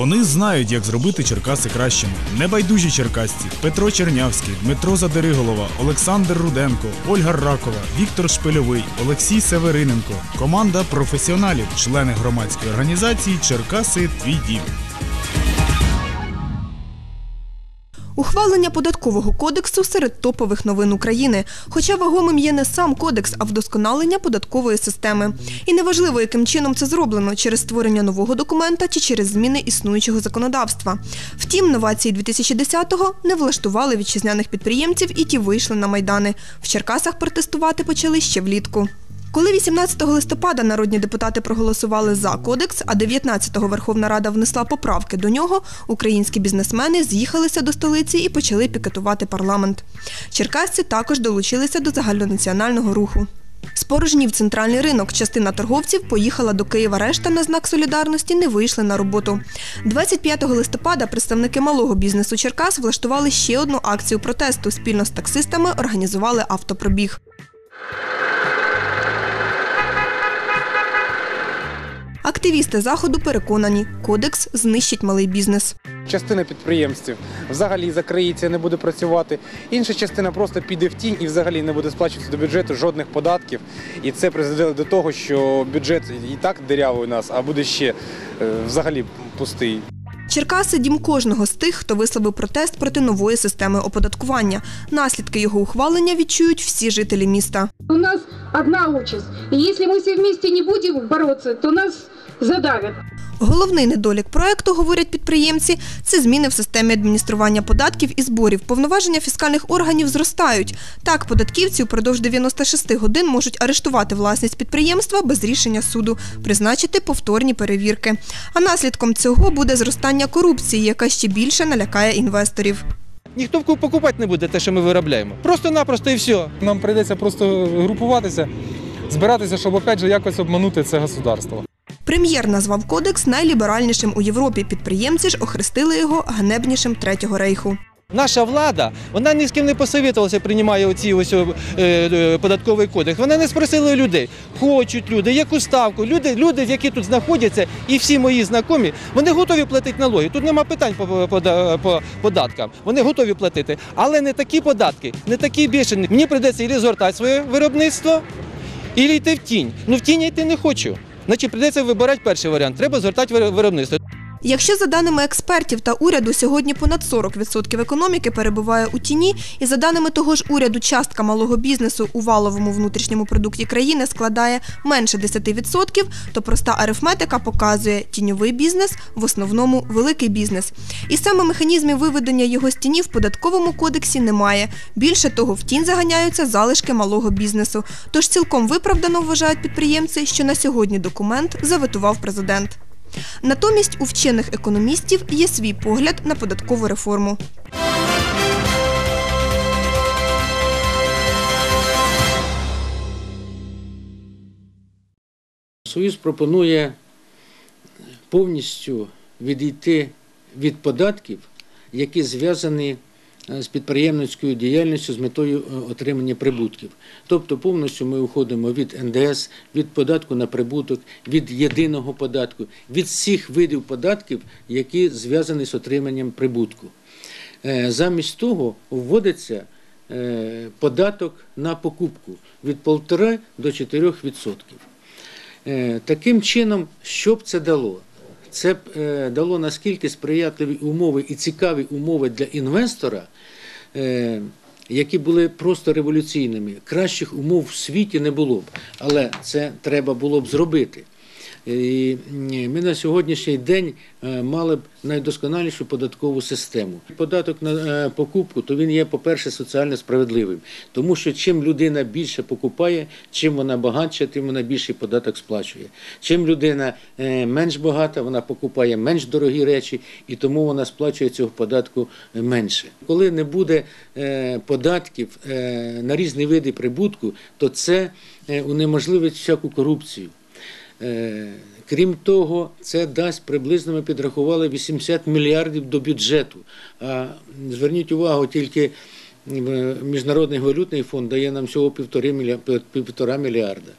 Вони знають, як зробити Черкаси кращими. Небайдужі черкасці Петро Чернявський, Дмитро Задериголова, Олександр Руденко, Ольга Ракова, Віктор Шпильовий, Олексій Севериненко. Команда професіоналів, члени громадської організації Черкаси Твій дім. Ухвалення податкового кодексу серед топових новин України. Хоча вагомим є не сам кодекс, а вдосконалення податкової системи. І неважливо, яким чином це зроблено через створення нового документа чи через зміни існуючого законодавства. Втім, новації 2010-го не влаштували вітчизняних підприємців і ті вийшли на майдани. В Черкасах протестувати почали ще влітку. Коли 18 листопада народні депутати проголосували за кодекс, а 19-го Верховна Рада внесла поправки до нього, українські бізнесмени з'їхалися до столиці і почали пікетувати парламент. Черкасці також долучилися до загальнонаціонального руху. Спорожнів центральний ринок. Частина торговців поїхала до Києва. Решта на знак солідарності не вийшли на роботу. 25 листопада представники малого бізнесу Черкас влаштували ще одну акцію протесту. Спільно з таксистами організували автопробіг. Активісти заходу переконані, кодекс знищить малий бізнес. Частина підприємців взагалі закриється, не буде працювати. Інша частина просто піде в тінь і взагалі не буде сплачувати до бюджету жодних податків. І це призведе до того, що бюджет і так дирявий у нас, а буде ще е, взагалі пустий. Черкаси дім кожного з тих, хто висловив протест проти нової системи оподаткування. Наслідки його ухвалення відчують всі жителі міста. У нас одна участь. І Якщо ми всі вместе не будемо бороться, то нас задавят. Головний недолік проекту, говорять підприємці, це зміни в системі адміністрування податків і зборів. Повноваження фіскальних органів зростають. Так, податківці упродовж 96 годин можуть арештувати власність підприємства без рішення суду, призначити повторні перевірки. А наслідком цього буде зростання корупції, яка ще більше налякає інвесторів. Ніхто покупати не буде те, що ми виробляємо. Просто-напросто і все. Нам прийдеться просто групуватися, збиратися, щоб опять же якось обманути це государство. Прем'єр назвав кодекс найліберальнішим у Європі. Підприємці ж охрестили його ганебнішим третього рейху. Наша влада, вона ні з ким не посовітувалася, приймає оці ось е, е, податковий кодекс. Вона не спросила людей, хочуть люди, яку ставку. Люди, люди, які тут знаходяться, і всі мої знайомі, вони готові платити налоги. Тут нема питань по, по, по, по податкам. Вони готові платити. Але не такі податки, не такі більшені. Мені прийдеться і розгортати своє виробництво, і йти в тінь. Ну в тінь я йти не хочу. Значить, прийдеться вибирати перший варіант. Треба звертати виробництво. Якщо за даними експертів та уряду, сьогодні понад 40% економіки перебуває у тіні, і за даними того ж уряду, частка малого бізнесу у валовому внутрішньому продукті країни складає менше 10%, то проста арифметика показує тіньовий бізнес в основному великий бізнес. І саме механізмів виведення його з тіні в податковому кодексі немає. Більше того, в тінь заганяються залишки малого бізнесу. Тож цілком виправдано вважають підприємці, що на сьогодні документ заветував президент. Натомість у вчених економістів є свій погляд на податкову реформу. Союз пропонує повністю відійти від податків, які зв'язані з підприємницькою діяльністю з метою е, отримання прибутків. Тобто повністю ми уходимо від НДС, від податку на прибуток, від єдиного податку, від всіх видів податків, які зв'язані з отриманням прибутку. Е, Замість того вводиться е, податок на покупку від 1,5 до 4%. Е, Таким чином, що б це дало? Це б е, дало наскільки сприятливі умови і цікаві умови для інвестора, е, які були просто революційними. Кращих умов в світі не було б, але це треба було б зробити. І ми на сьогоднішній день е, мали б найдосконалішу податкову систему. Податок на е, покупку, то він є, по-перше, соціально справедливим, тому що чим людина більше покупає, чим вона багатша, тим вона більший податок сплачує. Чим людина е, менш багата, вона покупає менш дорогі речі, і тому вона сплачує цього податку е, менше. Коли не буде е, податків е, на різні види прибутку, то це е, унеможливить всяку корупцію. Е, Крім того, це дасть приблизно ми підрахували 80 мільярдів до бюджету. А зверніть увагу, тільки е, Міжнародний валютний фонд дає нам всього півтора мільярда.